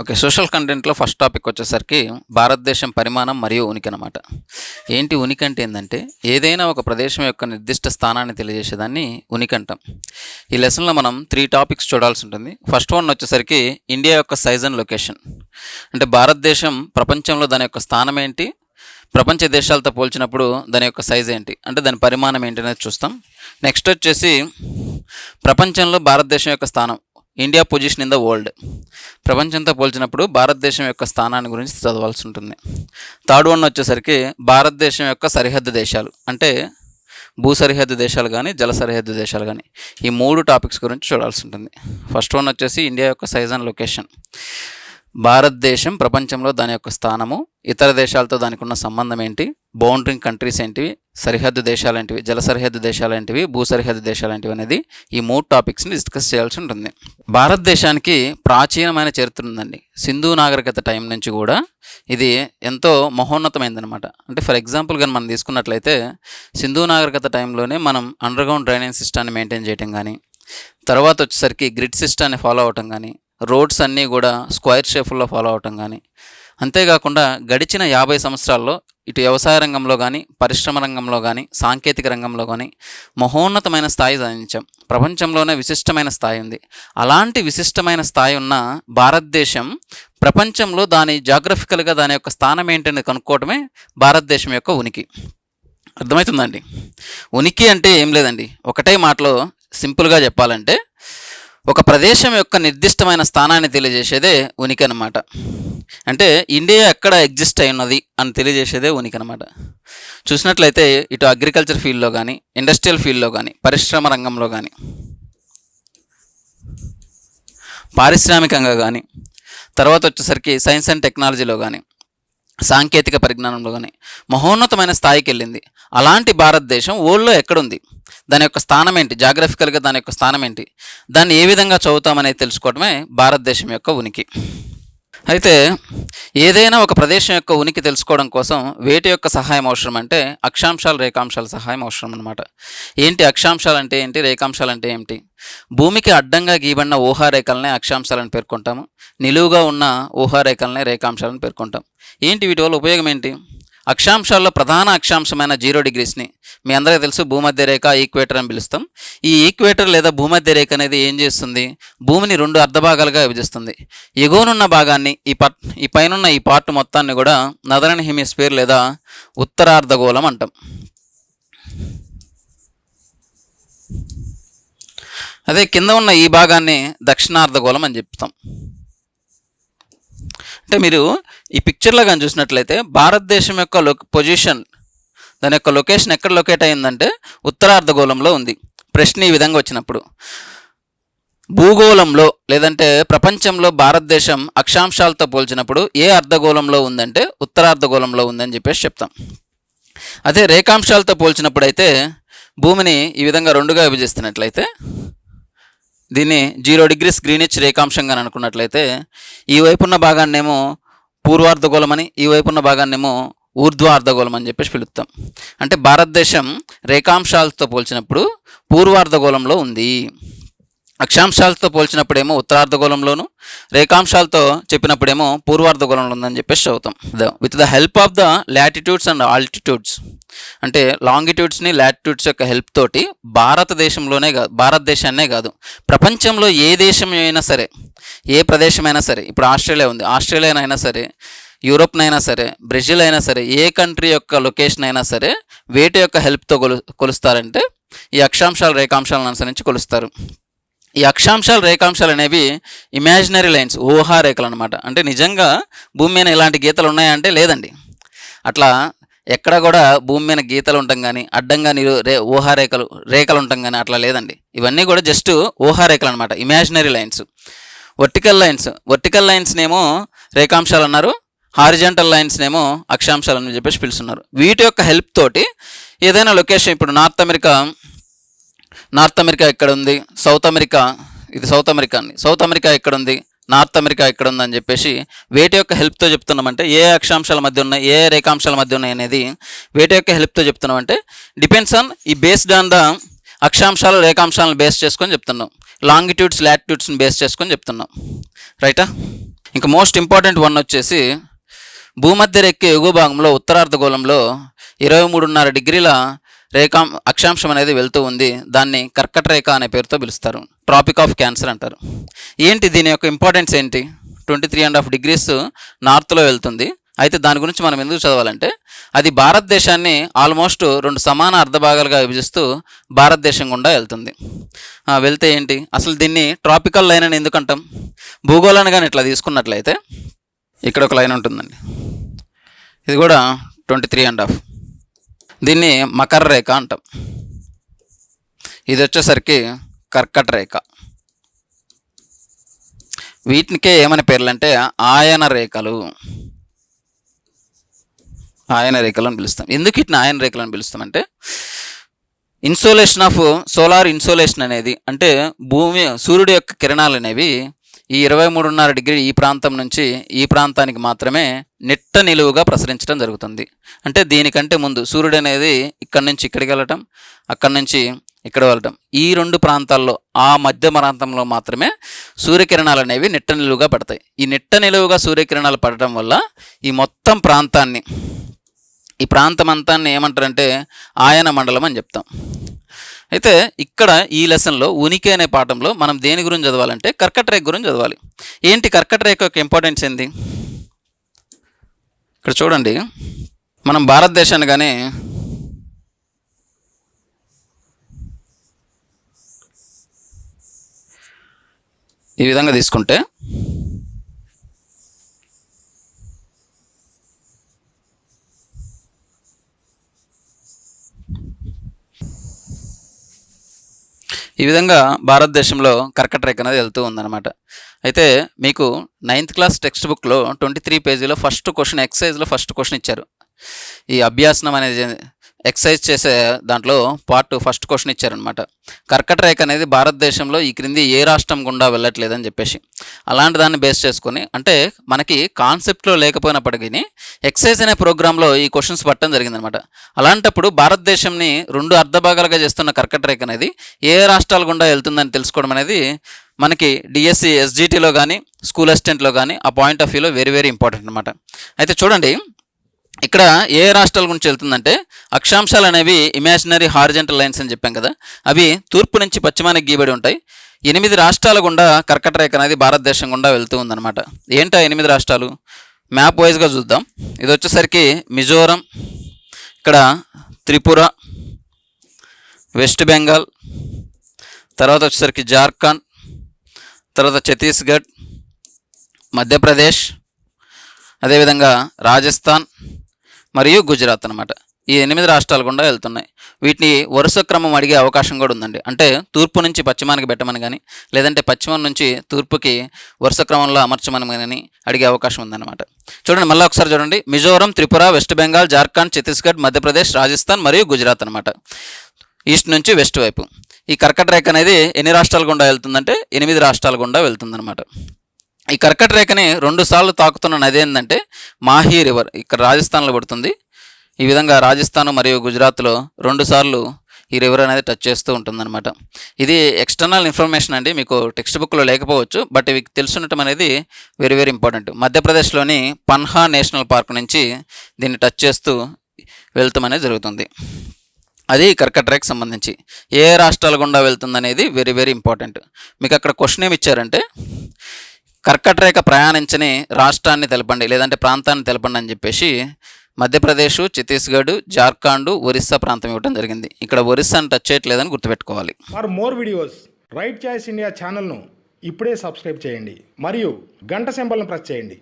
Okay social కంటెంట్లో first topic వచ్చేసరికి భారతదేశం పరిమాణం మరియు ఉనికి అనమాట ఏంటి ఉనికి అంటే ఏంటంటే ఏదైనా ఒక ప్రదేశం యొక్క నిర్దిష్ట స్థానాన్ని తెలియజేసేదాన్ని ఉనికి అంటాం. ఈ లెసన్లో మనం త్రీ టాపిక్స్ చూడాల్సి ఉంటుంది. ఫస్ట్ వన్ వచ్చేసరికి ఇండియా యొక్క సైజ్ అండ్ లొకేషన్. అంటే భారతదేశం ప్రపంచంలో దాని యొక్క స్థానం ఏంటి? ప్రపంచ దేశాలతో పోల్చినప్పుడు దాని యొక్క సైజ్ ఏంటి? అంటే దాని పరిమాణం ఏంటి అనేది చూస్తాం. నెక్స్ట్ వచ్చేసి ప్రపంచంలో భారతదేశం యొక్క స్థానం. India position in the world. ప్రపంచంతో పోల్చినప్పుడు భారతదేశం యొక్క స్థానాన్ని గురించి చదవాల్సి ఉంటుంది. థర్డ్ వన్ వచ్చేసరికి భారతదేశం యొక్క సరిహద్దు దేశాలు అంటే భూ సరిహద్దు దేశాలు కానీ జల సరిహద్దు దేశాలు కానీ ఈ మూడు టాపిక్స్ గురించి చూడాల్సి ఉంటుంది. ఫస్ట్ వన్ వచ్చేసి ఇండియా యొక్క సైజ్ అండ్ లొకేషన్. భారతదేశం ప్రపంచంలో దాని యొక్క స్థానము ఇతర దేశాలతో దానికి ఉన్న సంబంధం ఏంటి బౌండరింగ్ కంట్రీస్ ఏంటివి? సరిహద్దు దేశాలేంటివి? జల సరిహద్దు దేశాలేంటివి? భూ సరిహద్దు దేశాలేంటివి అనేది ఈ మూడు టాపిక్స్ని డిస్కస్ చేయాల్సి ఉంటుంది. భారతదేశానికి ప్రాచీనమైన చరిత్ర ఉందండి. సింధు నాగరికత టైం నుంచి కూడా ఇది ఎంతో మహోన్నతమైందనమాట అంటే ఫర్ ఎగ్జాంపుల్ కానీ మనం తీసుకున్నట్లయితే సింధు నాగరికత టైంలోనే మనం అండర్గ్రౌండ్ డ్రైనేజ్ సిస్టాన్ని మెయింటైన్ చేయటం కానీ తర్వాత వచ్చేసరికి గ్రిడ్ సిస్టాన్ని ఫాలో అవటం కానీ రోడ్స్ అన్నీ కూడా స్క్వైర్ షేపుల్లో ఫాలో అవటం కానీ అంతేకాకుండా గడిచిన యాభై సంవత్సరాల్లో ఇటు వ్యవసాయ రంగంలో కానీ పరిశ్రమ రంగంలో కానీ సాంకేతిక రంగంలో కానీ మహోన్నతమైన స్థాయి సాధించాం. ప్రపంచంలోనే విశిష్టమైన స్థాయి ఉంది. అలాంటి విశిష్టమైన స్థాయి ఉన్న భారతదేశం ప్రపంచంలో దాని జాగ్రఫికల్గా దాని యొక్క స్థానం ఏంటని కనుక్కోవటమే భారతదేశం యొక్క ఉనికి. అర్థమవుతుందండి ఉనికి అంటే ఏం లేదండి. ఒకటే మాటలో సింపుల్గా చెప్పాలంటే ఒక ప్రదేశం యొక్క నిర్దిష్టమైన స్థానాన్ని తెలియజేసేదే ఉనికి అనమాట అంటే ఇండియా ఎక్కడ ఎగ్జిస్ట్ అయి ఉన్నది అని తెలియజేసేదే ఉనికి అనమాట చూసినట్లయితే ఇటు అగ్రికల్చర్ ఫీల్డ్లో కానీ ఇండస్ట్రియల్ ఫీల్డ్లో కానీ పరిశ్రమ రంగంలో కానీ పారిశ్రామికంగా కానీ తర్వాత వచ్చేసరికి సైన్స్ అండ్ టెక్నాలజీలో కానీ సాంకేతిక పరిజ్ఞానంలో కానీ మహోన్నతమైన స్థాయికి వెళ్ళింది. అలాంటి భారతదేశం వరల్డ్లో ఎక్కడుంది? దాని యొక్క స్థానం ఏంటి? జాగ్రఫికల్గా దాని యొక్క స్థానం ఏంటి? దాన్ని ఏ విధంగా చదువుతామనేది తెలుసుకోవడమే భారతదేశం యొక్క ఉనికి. అయితే ఏదైనా ఒక ప్రదేశం యొక్క ఉనికి తెలుసుకోవడం కోసం వేటి యొక్క సహాయం అవసరం అంటే అక్షాంశాలు రేఖాంశాల సహాయం అవసరం అనమాట ఏంటి అక్షాంశాలు అంటే ఏంటి? రేఖాంశాలు అంటే ఏంటి భూమికి అడ్డంగా గీయబడిన ఊహారేఖలనే అక్షాంశాలను పేర్కొంటాము. నిలువుగా ఉన్న ఊహారేఖలనే రేఖాంశాలను పేర్కొంటాం. ఏంటి వీటి వల్ల ఉపయోగం ఏంటి? అక్షాంశాల్లో ప్రధాన అక్షాంశమైన జీరో డిగ్రీస్ని మీ అందరికీ తెలుసు భూమధ్య రేఖ ఈక్వేటర్ అని పిలుస్తాం. ఈ ఈక్వేటర్ లేదా భూమధ్య రేఖ అనేది ఏం చేస్తుంది? భూమిని రెండు అర్ధభాగాలుగా విభజిస్తుంది. ఎగువనున్న భాగాన్ని ఈ పట్ ఈ పైనున్న ఈ పార్ట్ మొత్తాన్ని కూడా నదరన్ హెమిస్ఫియర్ లేదా ఉత్తరార్ధగోళం అంటాం. అదే కింద ఉన్న ఈ భాగాన్ని దక్షిణార్ధగోళం అని చెప్తాం. అంటే మీరు ఈ పిక్చర్లో కానీ చూసినట్లయితే భారతదేశం యొక్క లొ పొజిషన్ దాని యొక్క లొకేషన్ ఎక్కడ లొకేట్ అయిందంటే ఉత్తరార్ధగోళంలో ఉంది. ప్రశ్న ఈ విధంగా వచ్చినప్పుడు. భూగోళంలో లేదంటే ప్రపంచంలో భారతదేశం అక్షాంశాలతో పోల్చినప్పుడు ఏ అర్ధగోళంలో ఉందంటే ఉత్తరార్ధగోళంలో ఉందని చెప్పేసి చెప్తాం. అదే రేఖాంశాలతో పోల్చినప్పుడు అయితే భూమిని ఈ విధంగా రెండుగా విభజిస్తున్నట్లయితే దీన్ని జీరో డిగ్రీస్ గ్రీనిచ్ రేఖాంశంగా అనుకున్నట్లయితే ఈ వైపున్న భాగాన్నేమో పూర్వార్ధగోళం అని ఈ వైపున్న భాగాన్నేమో ఊర్ధ్వార్ధగోళం అని చెప్పేసి పిలుస్తాం అంటే భారతదేశం రేఖాంశాలతో పోల్చినప్పుడు పూర్వార్ధగోళంలో ఉంది. అక్షాంశాలతో పోల్చినప్పుడేమో ఉత్తరార్ధగోళంలోను రేఖాంశాలతో చెప్పినప్పుడేమో పూర్వార్ధగోళంలో ఉందని చెప్పేసి చదువుతాం. With the help of the latitudes and altitudes అంటే లాంగిట్యూడ్స్ని లాటిట్యూడ్స్ యొక్క హెల్ప్ తోటి భారతదేశంలోనే కాదు భారతదేశాన్నే కాదు ప్రపంచంలో ఏ దేశం అయినా సరే ఏ ప్రదేశమైనా సరే ఇప్పుడు ఆస్ట్రేలియా ఉంది ఆస్ట్రేలియానైనా సరే యూరోప్నైనా సరే బ్రెజిల్ అయినా సరే ఏ కంట్రీ యొక్క లొకేషన్ అయినా సరే వేటి యొక్క హెల్ప్తో కొలు కొలుస్తారంటే ఈ అక్షాంశాలు రేఖాంశాలను అనుసరించి కొలుస్తారు. ఈ అక్షాంశాలు రేఖాంశాలు అనేవి ఇమాజినరీ లైన్స్ ఊహారేఖలు అనమాట అంటే నిజంగా భూమి మీద ఇలాంటి గీతలు ఉన్నాయంటే లేదండి. అట్లా ఎక్కడ కూడా భూమి మీద గీతలు ఉండటం కానీ అడ్డంగా నీరు రే ఊహారేఖలు రేఖలు ఉండటం కానీ అట్లా లేదండి. ఇవన్నీ కూడా జస్ట్ ఊహారేఖలు అనమాట imaginary lines vertical lines vertical లైన్స్నేమో రేఖాంశాలు అన్నారు హారిజెంటల్ లైన్స్నేమో అక్షాంశాలు అని చెప్పేసి పిలుస్తున్నారు. వీటి యొక్క హెల్ప్ తోటి ఏదైనా లొకేషన్ ఇప్పుడు నార్త్ అమెరికా నార్త్ అమెరికా ఎక్కడ ఉంది సౌత్ అమెరికా ఇది సౌత్ అమెరికా అండి. సౌత్ అమెరికా ఎక్కడ ఉంది నార్త్ అమెరికా ఎక్కడ ఉందని చెప్పేసి వేటి యొక్క హెల్ప్తో చెప్తున్నామంటే ఏ అక్షాంశాల మధ్య ఉన్నాయి ఏ రేఖాంశాల మధ్య ఉన్నాయి అనేది వేటి యొక్క హెల్ప్తో చెప్తున్నామంటే డిపెండ్స్ ఆన్ ఈ బేస్డ్ ఆన్ ద అక్షాంశాలు రేఖాంశాలను బేస్ చేసుకొని చెప్తున్నాం. లాంగిట్యూడ్స్ లాటిట్యూడ్స్ని బేస్ చేసుకొని చెప్తున్నాం. రైటా? ఇంకా మోస్ట్ ఇంపార్టెంట్ వన్ వచ్చేసి భూమధ్య రెక్కే ఎగువ భాగంలో ఉత్తరార్ధగోళంలో ఇరవై మూడున్నర డిగ్రీల రేఖా అక్షాంశం అనేది వెళ్తూ ఉంది. దాన్ని కర్కట రేఖ అనే పేరుతో పిలుస్తారు. ట్రాపిక్ ఆఫ్ క్యాన్సర్ అంటారు. ఏంటి దీని యొక్క ఇంపార్టెన్స్ ఏంటి? Twenty three and half degrees నార్త్లో వెళ్తుంది. అయితే దాని గురించి మనం ఎందుకు చదవాలంటే అది భారతదేశాన్ని ఆల్మోస్ట్ రెండు సమాన అర్ధభాగాలుగా విభజిస్తూ భారతదేశం గుండా వెళ్తుంది. వెళ్తే ఏంటి? అసలు దీన్ని ట్రాపికల్ లైన్ అని ఎందుకంటాం భూగోళాన్ని కానీ ఇట్లా తీసుకున్నట్లయితే ఇక్కడ ఒక లైన్ ఉంటుందండి. ఇది కూడా ట్వంటీ త్రీ అండ్ హాఫ్ దీన్ని మకర రేఖ అంటాం. ఇది వచ్చేసరికి కర్కట రేఖ. వీటికే ఏమని పేర్లు అంటే ఆయన రేఖలు. ఆయన రేఖలు అని పిలుస్తాం. ఎందుకు ఇట్లా ఆయన రేఖలు అని పిలుస్తామంటే ఇన్సోలేషన్ ఆఫ్ సోలార్ ఇన్సోలేషన్ అనేది అంటే భూమి సూర్యుడి యొక్క కిరణాలు అనేవి ఈ ఇరవై మూడున్నర డిగ్రీ ఈ ప్రాంతం నుంచి ఈ ప్రాంతానికి మాత్రమే నిట్ట నిలువుగా ప్రసరించడం జరుగుతుంది. అంటే దీనికంటే ముందు సూర్యుడు అనేది ఇక్కడి నుంచి ఇక్కడికి వెళ్ళటం అక్కడి నుంచి ఇక్కడ వెళ్ళటం. ఈ రెండు ప్రాంతాల్లో ఆ మధ్య ప్రాంతంలో మాత్రమే సూర్యకిరణాలు అనేవి నిట్ట నిలువుగా పడతాయి. ఈ నిట్ట నిలువుగా సూర్యకిరణాలు పడటం వల్ల ఈ మొత్తం ప్రాంతాన్ని ఈ ప్రాంతం అంతాన్ని ఏమంటారంటే ఆయన మండలం అని చెప్తాం. అయితే ఇక్కడ ఈ లెసన్లో ఉనికి అనే పాఠంలో మనం దేని గురించి చదవాలంటే కర్కట రేఖ గురించి చదవాలి. ఏంటి కర్కట రేఖ యొక్క ఇంపార్టెన్స్ ఏంది? ఇక్కడ చూడండి. మనం భారతదేశాన్ని కానీ ఈ విధంగా తీసుకుంటే ఈ విధంగా భారతదేశంలో కర్కట రేఖ అనేది వెళ్తూ ఉందన్నమాట. అయితే మీకు నైన్త్ క్లాస్ టెక్స్ట్ బుక్లో ట్వంటీ త్రీ పేజీలో ఫస్ట్ క్వశ్చన్ ఎక్సైజ్లో ఫస్ట్ క్వశ్చన్ ఇచ్చారు. ఈ అభ్యాసనం అనేది ఎక్సైజ్ చేసే దాంట్లో పార్ట్ ఫస్ట్ క్వశ్చన్ ఇచ్చారనమాట కర్కట రేఖ అనేది భారతదేశంలో ఈ క్రింది ఏ రాష్ట్రం గుండా వెళ్ళట్లేదని చెప్పేసి. అలాంటి దాన్ని బేస్ చేసుకొని అంటే మనకి కాన్సెప్ట్లో లేకపోయినప్పటికీ ఎక్సైజ్ అనే ప్రోగ్రాంలో ఈ క్వశ్చన్స్ పట్టడం జరిగిందనమాట అలాంటప్పుడు భారతదేశంని రెండు అర్ధభాగాలుగా చేస్తున్న కర్కట రేఖ అనేది ఏ రాష్ట్రాల గుండా వెళ్తుందని తెలుసుకోవడం అనేది మనకి డిఎస్సి ఎస్జిటిలో కానీ స్కూల్ అసిస్టెంట్లో కానీ ఆ పాయింట్ ఆఫ్ వ్యూలో వెరీ వెరీ ఇంపార్టెంట్ అనమాట అయితే చూడండి ఇక్కడ ఏ రాష్ట్రాల గురించి వెళ్తుందంటే అక్షాంశాలు అనేవి ఇమాజినరీ హార్జెంటల్ లైన్స్ అని చెప్పాం కదా. అవి తూర్పు నుంచి పశ్చిమానికి గీబడి ఉంటాయి. ఎనిమిది రాష్ట్రాల గుండా కర్కట రేఖ అనేది భారతదేశం గుండా వెళ్తూ ఉందన్నమాట. ఏంటా ఎనిమిది రాష్ట్రాలు? మ్యాప్ వైజ్గా చూద్దాం. ఇది వచ్చేసరికి మిజోరం ఇక్కడ త్రిపుర వెస్ట్ బెంగాల్ తర్వాత వచ్చేసరికి జార్ఖండ్ తర్వాత ఛత్తీస్గఢ్ మధ్యప్రదేశ్ అదేవిధంగా రాజస్థాన్ మరియు గుజరాత్ అనమాట ఈ ఎనిమిది రాష్ట్రాలు గుండా వెళ్తున్నాయి. వీటిని వరుస క్రమం అడిగే అవకాశం కూడా ఉందండి. అంటే తూర్పు నుంచి పశ్చిమానికి పెట్టమని కానీ లేదంటే పశ్చిమం నుంచి తూర్పుకి వరుస క్రమంలో అమర్చమని కానీ అడిగే అవకాశం ఉందన్నమాట. చూడండి మళ్ళీ ఒకసారి చూడండి. మిజోరం త్రిపుర వెస్ట్ బెంగాల్ జార్ఖండ్ ఛత్తీస్గఢ్ మధ్యప్రదేశ్ రాజస్థాన్ మరియు గుజరాత్ అనమాట ఈస్ట్ నుంచి వెస్ట్ వైపు. ఈ కర్కట రేఖ అనేది ఎన్ని రాష్ట్రాల గుండా వెళ్తుందంటే ఎనిమిది రాష్ట్రాల గుండా వెళ్తుందన్నమాట. ఈ కర్కట రేఖని రెండు సార్లు తాకుతున్న నది ఏంటంటే మాహీ రివర్. ఇక్కడ రాజస్థాన్లో పడుతుంది. ఈ విధంగా రాజస్థాన్ మరియు గుజరాత్లో రెండు సార్లు ఈ రివర్ అనేది టచ్ చేస్తూ ఉంటుందన్నమాట. ఇది ఎక్స్టర్నల్ ఇన్ఫర్మేషన్ అండి. మీకు టెక్స్ట్ బుక్లో లేకపోవచ్చు బట్ ఇవి తెలుసుండటం అనేది వెరీ వెరీ ఇంపార్టెంట్. మధ్యప్రదేశ్లోని పన్హా నేషనల్ పార్క్ నుంచి దీన్ని టచ్ చేస్తూ వెళ్తాం అనేది జరుగుతుంది. అది కర్కట రేఖకు సంబంధించి. ఏ రాష్ట్రాల గుండా వెళ్తుందనేది వెరీ వెరీ ఇంపార్టెంట్. మీకు అక్కడ క్వశ్చన్ ఏమి ఇచ్చారంటే కర్కట రేఖ ప్రయాణించని రాష్ట్రాన్ని తెలపండి లేదంటే ప్రాంతాన్ని తెలపండి అని చెప్పేసి మధ్యప్రదేశ్ ఛత్తీస్గఢ్ జార్ఖండ్ ఒరిస్సా ప్రాంతం ఇవ్వడం జరిగింది. ఇక్కడ ఒరిస్సాని టచ్ చేయట్లేదని గుర్తుపెట్టుకోవాలి. For more videos right choice India ఛానల్ను ఇప్పుడే సబ్స్క్రైబ్ చేయండి. మరియు గంట సింబల్ను ప్రెస్ చేయండి.